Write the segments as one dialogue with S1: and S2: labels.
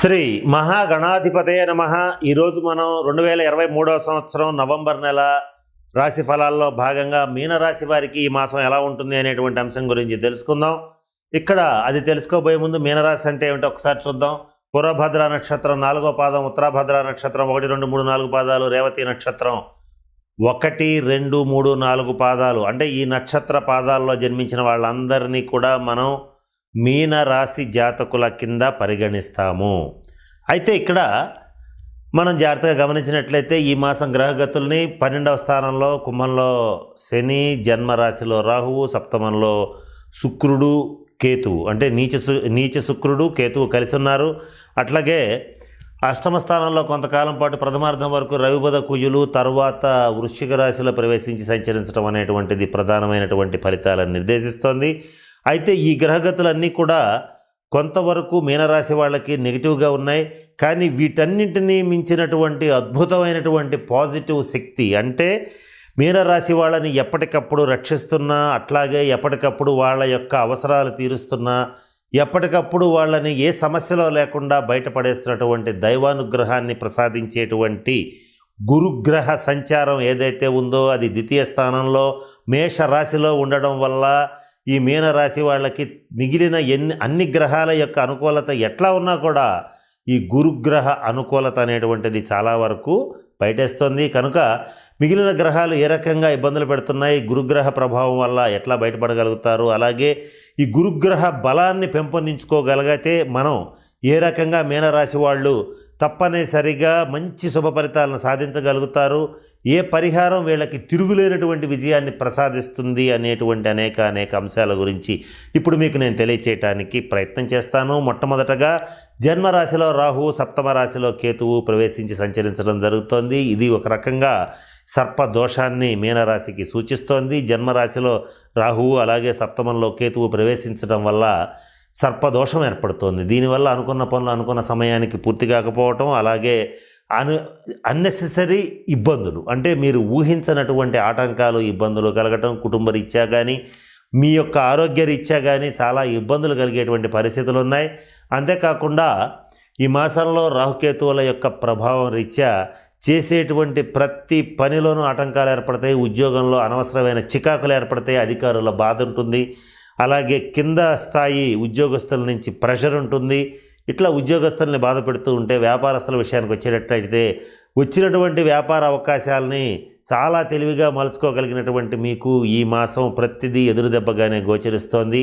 S1: శ్రీ మహాగణాధిపతయ నమ. ఈరోజు మనం రెండు వేల ఇరవై మూడవ సంవత్సరం నవంబర్ నెల రాశి ఫలాల్లో భాగంగా మీనరాశి వారికి ఈ మాసం ఎలా ఉంటుంది అనేటువంటి అంశం గురించి తెలుసుకుందాం. ఇక్కడ అది తెలుసుకోబోయే ముందు మీనరాశి అంటే ఏమిటో ఒకసారి చూద్దాం. పురభద్ర నక్షత్రం నాలుగో పాదం ఉత్తరాభద్ర నక్షత్రం ఒకటి రెండు మూడు నాలుగు పాదాలు రేవతి నక్షత్రం ఒకటి రెండు మూడు నాలుగు పాదాలు. అంటే ఈ నక్షత్ర పాదాల్లో జన్మించిన వాళ్ళందరినీ కూడా మనం మీన రాశి జాతకుల కింద పరిగణిస్తాము. అయితే ఇక్కడ మనం జాగ్రత్తగా గమనించినట్లయితే ఈ మాసం గ్రహగతుల్ని పన్నెండవ స్థానంలో కుంభంలో శని జన్మరాశిలో రాహువు సప్తమంలో శుక్రుడు కేతువు. అంటే నీచ నీచ శుక్రుడు కేతువు కలిసి ఉన్నారు. అట్లాగే అష్టమ స్థానంలో కొంతకాలం పాటు ప్రథమార్థం వరకు రవిబద కుజులు తరువాత వృశ్చిక రాశిలో ప్రవేశించి సంచరించడం అనేటువంటిది ప్రధానమైనటువంటి ఫలితాలను నిర్దేశిస్తోంది. అయితే ఈ గ్రహగతులన్నీ కూడా కొంతవరకు మీనరాశి వాళ్ళకి నెగిటివ్గా ఉన్నాయి. కానీ వీటన్నింటినీ మించినటువంటి అద్భుతమైనటువంటి పాజిటివ్ శక్తి అంటే మీనరాశి వాళ్ళని ఎప్పటికప్పుడు రక్షిస్తున్నా అట్లాగే ఎప్పటికప్పుడు వాళ్ళ యొక్క అవసరాలు తీరుస్తున్నా ఎప్పటికప్పుడు వాళ్ళని ఏ సమస్యలో లేకుండా బయటపడేస్తున్నటువంటి దైవానుగ్రహాన్ని ప్రసాదించేటువంటి గురుగ్రహ సంచారం ఏదైతే ఉందో అది ద్వితీయ స్థానంలో మేష రాశిలో ఉండడం వల్ల ఈ మీనరాశి వాళ్ళకి మిగిలిన ఎన్ని అన్ని గ్రహాల యొక్క అనుకూలత ఎట్లా ఉన్నా కూడా ఈ గురుగ్రహ అనుకూలత అనేటువంటిది చాలా వరకు బయటేస్తుంది. కనుక మిగిలిన గ్రహాలు ఏ రకంగా ఇబ్బందులు పెడుతున్నాయి గురుగ్రహ ప్రభావం వల్ల ఎట్లా బయటపడగలుగుతారు అలాగే ఈ గురుగ్రహ బలాన్ని పెంపొందించుకోగలిగితే మనం ఏ రకంగా మీనరాశి వాళ్ళు తప్పనిసరిగా మంచి శుభ ఫలితాలను సాధించగలుగుతారు. ఏ పరిహారం వీళ్ళకి తిరుగులేనటువంటి విజయాన్ని ప్రసాదిస్తుంది అనేటువంటి అనేక అనేక అంశాల గురించి ఇప్పుడు మీకు నేను తెలియచేయటానికి ప్రయత్నం చేస్తాను. మొట్టమొదటగా జన్మరాశిలో రాహు సప్తమ రాశిలో కేతువు ప్రవేశించి సంచరించడం జరుగుతోంది. ఇది ఒక రకంగా సర్ప దోషాన్ని మీనరాశికి సూచిస్తోంది. జన్మరాశిలో రాహువు అలాగే సప్తమంలో కేతువు ప్రవేశించడం వల్ల సర్పదోషం ఏర్పడుతోంది. దీనివల్ల అనుకున్న పనులు అనుకున్న సమయానికి పూర్తి కాకపోవటం అలాగే అను అన్నెసెసరీ ఇబ్బందులు. అంటే మీరు ఊహించనటువంటి ఆటంకాలు ఇబ్బందులు కలగటం కుటుంబ రీత్యా కానీ మీ యొక్క ఆరోగ్య రీత్యా కానీ చాలా ఇబ్బందులు కలిగేటువంటి పరిస్థితులు ఉన్నాయి అంతేకాకుండా ఈ మాసంలో రాహుకేతువుల యొక్క ప్రభావం రీత్యా చేసేటువంటి ప్రతి పనిలోనూ ఆటంకాలు ఏర్పడతాయి. ఉద్యోగంలో అనవసరమైన చికాకులు ఏర్పడతాయి. అధికారుల బాధ ఉంటుంది. అలాగే కింద స్థాయి ఉద్యోగస్తుల నుంచి ప్రెషర్ ఉంటుంది. ఇట్లా ఉద్యోగస్తుల్ని బాధ పెడుతూ ఉంటే వ్యాపారస్తుల విషయానికి వచ్చేటట్లయితే వచ్చినటువంటి వ్యాపార అవకాశాలని చాలా తెలివిగా మలుచుకోగలిగినటువంటి మీకు ఈ మాసం ప్రతిదీ ఎదురు దెబ్బగానే గోచరిస్తోంది.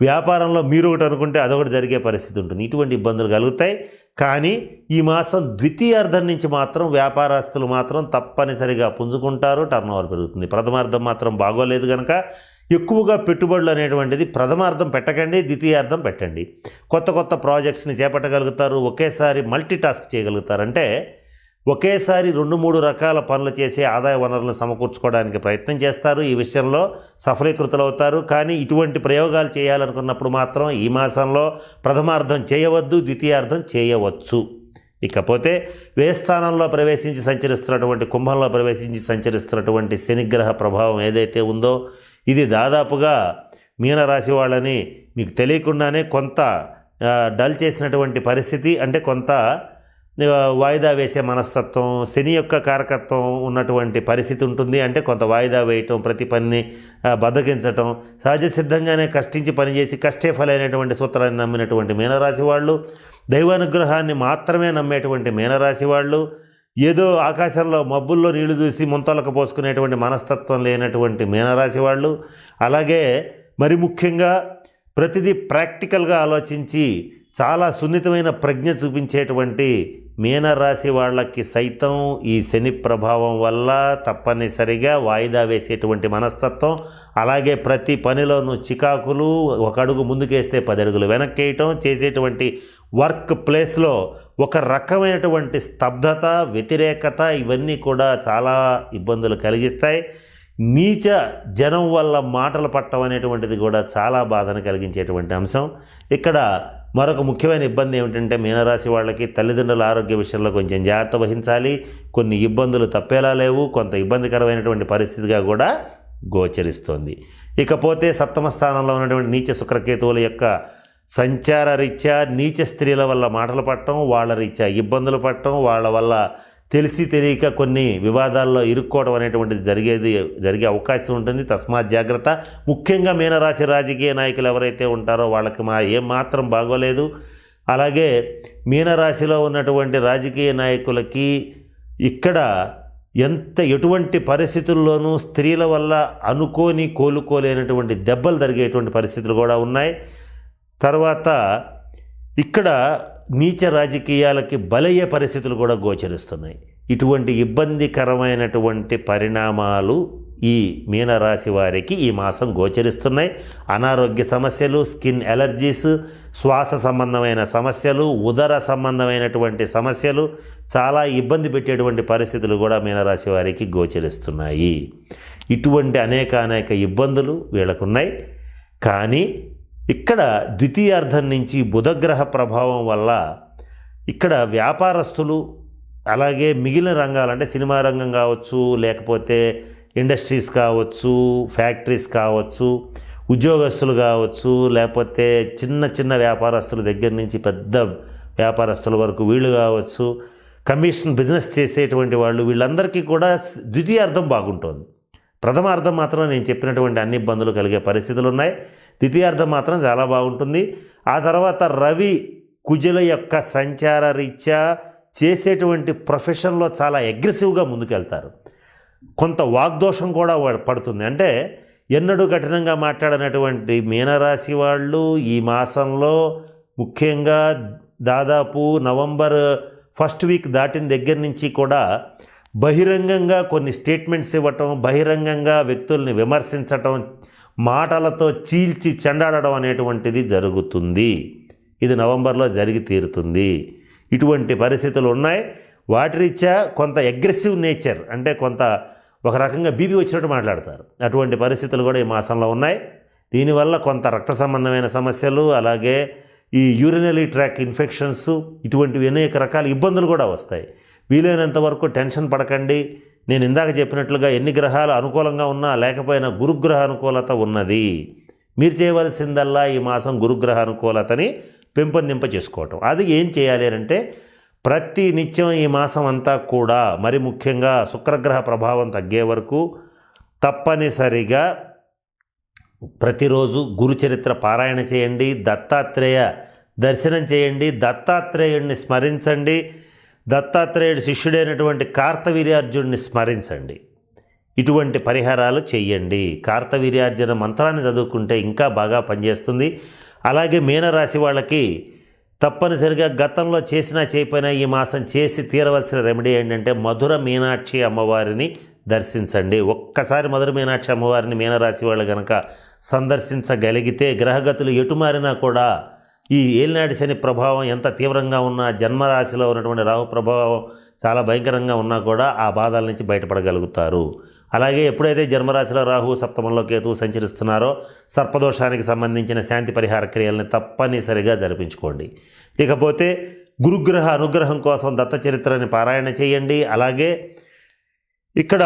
S1: వ్యాపారంలో మీరు ఒకటి అనుకుంటే అదొకటి జరిగే పరిస్థితి ఉంటుంది. ఇటువంటి ఇబ్బందులు కలుగుతాయి. కానీ ఈ మాసం ద్వితీయార్థం నుంచి మాత్రం వ్యాపారస్తులు మాత్రం తప్పనిసరిగా పుంజుకుంటారు. టర్న్ ఓవర్ పెరుగుతుంది. ప్రథమార్థం మాత్రం బాగోలేదు కనుక ఎక్కువగా పెట్టుబడులు అనేటువంటిది ప్రథమార్థం పెట్టకండి ద్వితీయార్థం పెట్టండి. కొత్త కొత్త ప్రాజెక్ట్స్ని చేపట్టగలుగుతారు ఒకేసారి మల్టీ టాస్క్ చేయగలుగుతారు. అంటే ఒకేసారి రెండు మూడు రకాల పనులు చేసే ఆదాయ వనరులను సమకూర్చుకోవడానికి ప్రయత్నం చేస్తారు ఈ విషయంలో సఫలీకృతులు అవుతారు కానీ ఇటువంటి ప్రయోగాలు చేయాలనుకున్నప్పుడు మాత్రం ఈ మాసంలో ప్రథమార్థం చేయవద్దు ద్వితీయార్థం చేయవచ్చు. ఇకపోతే వేస్థానంలో ప్రవేశించి సంచరిస్తున్నటువంటి కుంభంలో ప్రవేశించి సంచరిస్తున్నటువంటి శనిగ్రహ ప్రభావం ఏదైతే ఉందో ఇది దాదాపుగా మీనరాశి వాళ్ళని మీకు తెలియకుండానే కొంత డల్ చేసినటువంటి పరిస్థితి అంటే కొంత వాయిదా వేసే మనస్తత్వం శని యొక్క కారకత్వం ఉన్నటువంటి పరిస్థితి ఉంటుంది. అంటే కొంత వాయిదా వేయటం ప్రతి పనిని ఆ, బద్దకించటం సహజ సిద్ధంగానే కష్టించి పనిచేసి కష్టే ఫలైనటువంటి సూత్రాన్ని నమ్మినటువంటి మీనరాశి వాళ్ళు దైవానుగ్రహాన్ని మాత్రమే నమ్మేటువంటి మీనరాశి వాళ్ళు ఏదో ఆకాశంలో మబ్బుల్లో నీళ్ళు చూసి ముంతలకు పోసుకునేటువంటి మనస్తత్వం లేనటువంటి మీనరాశి వాళ్ళు అలాగే మరి ముఖ్యంగా ప్రతిదీ ప్రాక్టికల్గా ఆలోచించి చాలా సున్నితమైన ప్రజ్ఞ చూపించేటువంటి మీనరాశి వాళ్ళకి సైతం ఈ శని ప్రభావం వల్ల తప్పనిసరిగా వాయిదా వేసేటువంటి మనస్తత్వం. అలాగే ప్రతి పనిలోనూ చికాకులు ఒక అడుగు ముందుకేస్తే పది అడుగులు వెనక్కేయటం చేసేటువంటి వర్క్ ప్లేస్లో ఒక రకమైనటువంటి స్తబ్దత వ్యతిరేకత ఇవన్నీ కూడా చాలా ఇబ్బందులు కలిగిస్తాయి. నీచ జనం వల్ల మాటలు పట్టడం అనేటువంటిది కూడా చాలా బాధను కలిగించేటువంటి అంశం. ఇక్కడ మరొక ముఖ్యమైన ఇబ్బంది ఏమిటంటే మీనరాశి వాళ్ళకి తల్లిదండ్రుల ఆరోగ్య విషయంలో కొంచెం జాగ్రత్త వహించాలి. కొన్ని ఇబ్బందులు తప్పేలా లేవు. కొంత ఇబ్బందికరమైనటువంటి పరిస్థితిగా కూడా గోచరిస్తోంది. ఇకపోతే సప్తమ స్థానంలో ఉన్నటువంటి నీచ శుక్రకేతువుల యొక్క సంచార రీత్యా నీచ స్త్రీల వల్ల మాటలు పట్టడం వాళ్ళ రీత్యా ఇబ్బందులు పట్టడం వాళ్ళ వల్ల తెలిసి తెలియక కొన్ని వివాదాల్లో ఇరుక్కోవడం అనేటువంటిది జరిగేది జరిగే అవకాశం ఉంటుంది. తస్మాత్ జాగ్రత్త. ముఖ్యంగా మీనరాశి రాజకీయ నాయకులు ఎవరైతే ఉంటారో వాళ్ళకి మా ఏం మాత్రం బాగోలేదు. అలాగే మీనరాశిలో ఉన్నటువంటి రాజకీయ నాయకులకి ఇక్కడ ఎంత ఎటువంటి పరిస్థితుల్లోనూ స్త్రీల వల్ల అనుకోని కోలుకోలేనటువంటి దెబ్బలు జరిగేటువంటి పరిస్థితులు కూడా ఉన్నాయి. తర్వాత ఇక్కడ నీచ రాజకీయాలకి బలయ్యే పరిస్థితులు కూడా గోచరిస్తున్నాయి. ఇటువంటి ఇబ్బందికరమైనటువంటి పరిణామాలు ఈ మీనరాశి వారికి ఈ మాసం గోచరిస్తున్నాయి. అనారోగ్య సమస్యలు స్కిన్ ఎలర్జీస్ శ్వాస సంబంధమైన సమస్యలు ఉదర సంబంధమైనటువంటి సమస్యలు చాలా ఇబ్బంది పెట్టేటువంటి పరిస్థితులు కూడా మీనరాశి వారికి గోచరిస్తున్నాయి. ఇటువంటి అనేక అనేక ఇబ్బందులు వీళ్ళకున్నాయి. కానీ ఇక్కడ ద్వితీయార్థం నుంచి బుధగ్రహ ప్రభావం వల్ల ఇక్కడ వ్యాపారస్తులు అలాగే మిగిలిన రంగాలు అంటే సినిమా రంగం కావచ్చు లేకపోతే ఇండస్ట్రీస్ కావచ్చు ఫ్యాక్టరీస్ కావచ్చు ఉద్యోగస్తులు కావచ్చు లేకపోతే చిన్న చిన్న వ్యాపారస్తుల దగ్గర నుంచి పెద్ద వ్యాపారస్తుల వరకు వీళ్ళు కావచ్చు కమిషన్ బిజినెస్ చేసేటువంటి వాళ్ళు వీళ్ళందరికీ కూడా ద్వితీయార్థం బాగుంటుంది. ప్రథమార్థం మాత్రం నేను చెప్పినటువంటి అన్ని ఇబ్బందులు కలిగే పరిస్థితులు ఉన్నాయి. ద్వితీయార్థం మాత్రం చాలా బాగుంటుంది. ఆ తర్వాత రవి కుజుల యొక్క సంచార రీత్యా చేసేటువంటి ప్రొఫెషన్లో చాలా అగ్రెసివ్గా ముందుకెళ్తారు. కొంత వాగ్దోషం కూడా పడుతుంది. అంటే ఎన్నడూ కఠినంగా మాట్లాడినటువంటి మీనరాశి వాళ్ళు ఈ మాసంలో ముఖ్యంగా దాదాపు నవంబర్ ఫస్ట్ వీక్ దాటిన దగ్గర నుంచి కూడా బహిరంగంగా కొన్ని స్టేట్మెంట్స్ ఇవ్వటం బహిరంగంగా వ్యక్తుల్ని విమర్శించటం మాటలతో చీల్చి చెండాడడం అనేటువంటిది జరుగుతుంది. ఇది నవంబర్లో జరిగి తీరుతుంది. ఇటువంటి పరిస్థితులు ఉన్నాయి. వాటి రీత్యా కొంత అగ్రెసివ్ నేచర్ అంటే కొంత ఒక రకంగా బీపీ వచ్చినట్టు మాట్లాడతారు. అటువంటి పరిస్థితులు కూడా ఈ మాసంలో ఉన్నాయి. దీనివల్ల కొంత రక్త సంబంధమైన సమస్యలు అలాగే ఈ యూరినరీ ట్రాక్ ఇన్ఫెక్షన్స్ ఇటువంటివి అనేక రకాల ఇబ్బందులు కూడా వస్తాయి. వీలైనంత వరకు టెన్షన్ పడకండి. నేను ఇందాక చెప్పినట్లుగా ఎన్ని గ్రహాలు అనుకూలంగా ఉన్నా లేకపోయినా గురుగ్రహ అనుకూలత ఉన్నది. మీరు చేయవలసిందల్లా ఈ మాసం గురుగ్రహ అనుకూలతని పెంపొందింప చేసుకోవటం అది ఏం చేయాలి అంటే ప్రతి నిత్యం ఈ మాసం అంతా కూడా మరి ముఖ్యంగా శుక్రగ్రహ ప్రభావం తగ్గే వరకు తప్పనిసరిగా ప్రతిరోజు గురుచరిత్ర పారాయణ చేయండి దత్తాత్రేయ దర్శనం చేయండి దత్తాత్రేయుడిని స్మరించండి దత్తాత్రేయుడు శిష్యుడైనటువంటి కార్తవీర్యార్జునుడిని స్మరించండి. ఇటువంటి పరిహారాలు చేయండి కార్తవీర్యార్జున మంత్రాన్ని చదువుకుంటే ఇంకా బాగా పనిచేస్తుంది. అలాగే మీనరాశి వాళ్ళకి తప్పనిసరిగా గతంలో చేసినా చేయపోయినా ఈ మాసం చేసి తీరవలసిన రెమెడీ ఏంటంటే మధుర మీనాక్షి అమ్మవారిని దర్శించండి. ఒక్కసారి మధుర మీనాక్షి అమ్మవారిని మీనరాశి వాళ్ళు కనుక సందర్శించగలిగితే గ్రహగతులు ఎటు మారినా కూడా ఈ ఏలినాటి శని ప్రభావం ఎంత తీవ్రంగా ఉన్నా జన్మరాశిలో ఉన్నటువంటి రాహు ప్రభావం చాలా భయంకరంగా ఉన్నా కూడా ఆ బాధల నుంచి బయటపడగలుగుతారు. అలాగే ఎప్పుడైతే జన్మరాశిలో రాహు సప్తమంలో కేతు సంచరిస్తున్నారో సర్పదోషానికి సంబంధించిన శాంతి పరిహార క్రియల్ని తప్పనిసరిగా జరిపించుకోండి. ఇకపోతే గురుగ్రహ అనుగ్రహం కోసం దత్త చరిత్రని పారాయణ చేయండి. అలాగే ఇక్కడ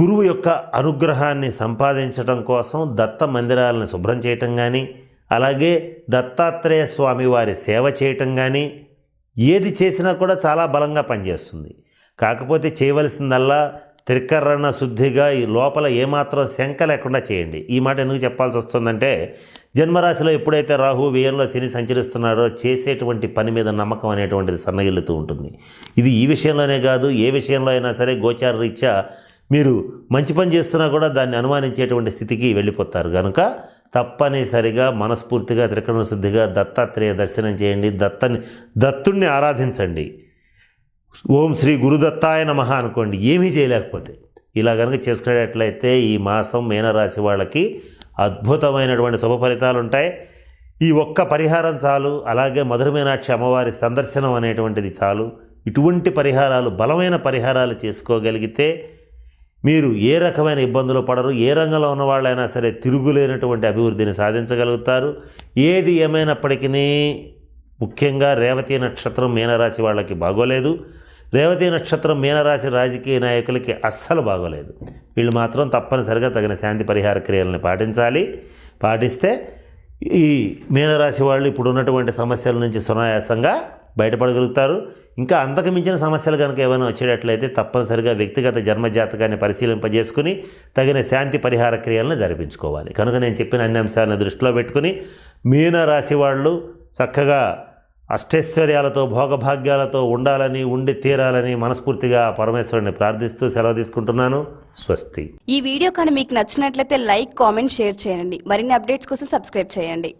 S1: గురువు యొక్క అనుగ్రహాన్ని సంపాదించడం కోసం దత్త మందిరాలను శుభ్రం చేయటం కానీ అలాగే దత్తాత్రేయ స్వామి వారి సేవ చేయటం కానీ ఏది చేసినా కూడా చాలా బలంగా పనిచేస్తుంది. కాకపోతే చేయవలసిందల్లా త్రికరణ శుద్ధిగా ఈ లోపల ఏమాత్రం శంక లేకుండా చేయండి. ఈ మాట ఎందుకు చెప్పాల్సి వస్తుందంటే జన్మరాశిలో ఎప్పుడైతే రాహు వ్యయంలో శని సంచరిస్తున్నాడో చేసేటువంటి పని మీద నమ్మకం అనేటువంటిది సన్నగిల్లుతూ ఉంటుంది. ఇది ఈ విషయంలోనే కాదు ఏ విషయంలో అయినా సరే గోచార రీత్యా మీరు మంచి పని చేస్తున్నా కూడా దాన్ని అనుమానించేటువంటి స్థితికి వెళ్ళిపోతారు. కనుక తప్పనిసరిగా మనస్ఫూర్తిగా త్రికరణ శుద్ధిగా దత్తాత్రేయ దర్శనం చేయండి. దత్తని దత్తుణ్ణి ఆరాధించండి. ఓం శ్రీ గురుదత్తాయ నమ అనుకోండి. ఏమీ చేయలేకపోతే. ఇలా కనుక చేసుకునేటట్లయితే ఈ మాసం మీనరాశి వాళ్ళకి అద్భుతమైనటువంటి శుభ ఫలితాలు ఉంటాయి. ఈ ఒక్క పరిహారం చాలు. అలాగే మధుర మీనాక్షి అమ్మవారి సందర్శనం అనేటువంటిది చాలు. ఇటువంటి పరిహారాలు బలమైన పరిహారాలు చేసుకోగలిగితే మీరు ఏ రకమైన ఇబ్బందులు పడరు ఏ రంగంలో ఉన్న వాళ్ళైనా సరే తిరుగులేనటువంటి అభివృద్ధిని సాధించగలుగుతారు. ఏది ఏమైనప్పటికీ ముఖ్యంగా రేవతి నక్షత్రం మీనరాశి వాళ్ళకి బాగోలేదు. రేవతి నక్షత్రం మీనరాశి రాజకీయ నాయకులకి అస్సలు బాగోలేదు. వీళ్ళు మాత్రం తప్పనిసరిగా తగిన శాంతి పరిహార క్రియలను పాటించాలి. పాటిస్తే ఈ మీనరాశి వాళ్ళు ఇప్పుడు ఉన్నటువంటి సమస్యల నుంచి సునాయాసంగా బయటపడగలుగుతారు. ఇంకా అంతకు మించిన సమస్యలు కనుక ఏమైనా వచ్చేటట్లయితే తప్పనిసరిగా వ్యక్తిగత జన్మజాతకాన్ని పరిశీలింపజేసుకుని తగిన శాంతి పరిహార క్రియలను జరిపించుకోవాలి. కనుక నేను చెప్పిన అన్ని అంశాలను దృష్టిలో పెట్టుకుని మీనరాశి వాళ్ళు చక్కగా అష్టైశ్వర్యాలతో భోగభాగ్యాలతో ఉండాలని ఉండి తీరాలని మనస్ఫూర్తిగా పరమేశ్వరుని ప్రార్థిస్తూ సెలవు తీసుకుంటున్నాను. స్వస్తి.
S2: ఈ వీడియో కానీ మీకు నచ్చినట్లయితే లైక్ కామెంట్ షేర్ చేయండి. మరిన్ని అప్డేట్స్ కోసం సబ్స్క్రైబ్ చేయండి.